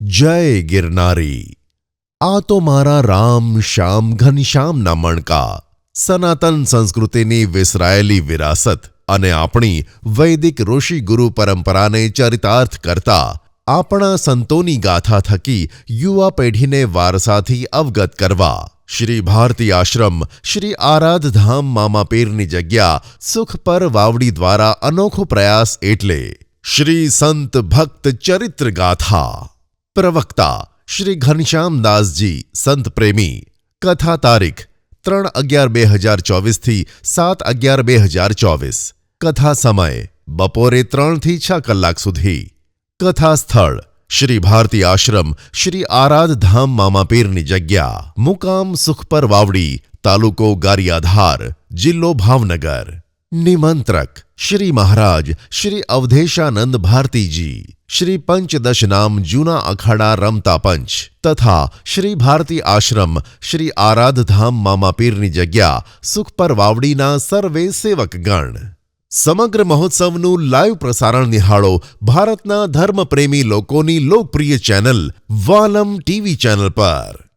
જય ગિરનારી. આ તો મારા રામ શ્યામ ઘનશ્યામના મણકા. સનાતન સંસ્કૃતિની વિસરાયેલી વિરાસત અને આપણી વૈદિક ઋષિ ગુરુ પરંપરાને ચરિતાર્થ કરતા આપણા સંતોની ગાથા થકી યુવા પેઢીને વારસાથી અવગત કરવા શ્રી ભારતી આશ્રમ, શ્રી આરાધધામ મામાપીરની જગ્યા સુખ પર વાવડી દ્વારા અનોખો પ્રયાસ એટલે શ્રી સંત ભક્ત ચરિત્ર ગાથા. પ્રવક્તા શ્રી ઘનશ્યામદાસજી સંત પ્રેમી કથા તારીખ ત્રણ અગિયાર બે હજાર ચોવીસથી સાત અગિયાર બે હજાર ચોવીસ કથા સમય બપોરે ત્રણથી છ કલાક સુધી કથા સ્થળ શ્રી ભારતી આશ્રમ શ્રી આરાધધામ મામાપીરની જગ્યા મુકામ સુખપર વાવડી તાલુકો ગારિયાધાર જિલ્લો ભાવનગર નિમંત્રક શ્રી મહારાજ શ્રી અવધેશાનંદ ભારતીજી શ્રી પંચદશ નામ જૂના અખાડા રમતા પંચ તથા શ્રી ભારતી આશ્રમ શ્રી આરાધધામ મામાપીરની જગ્યા સુખપર વાવડીના સર્વે સેવકગણ સમગ્ર મહોત્સવનું લાઈવ પ્રસારણ નિહાળો ભારતના ધર્મપ્રેમી લોકોની લોકપ્રિય ચેનલ વાલમ ટીવી ચેનલ પર.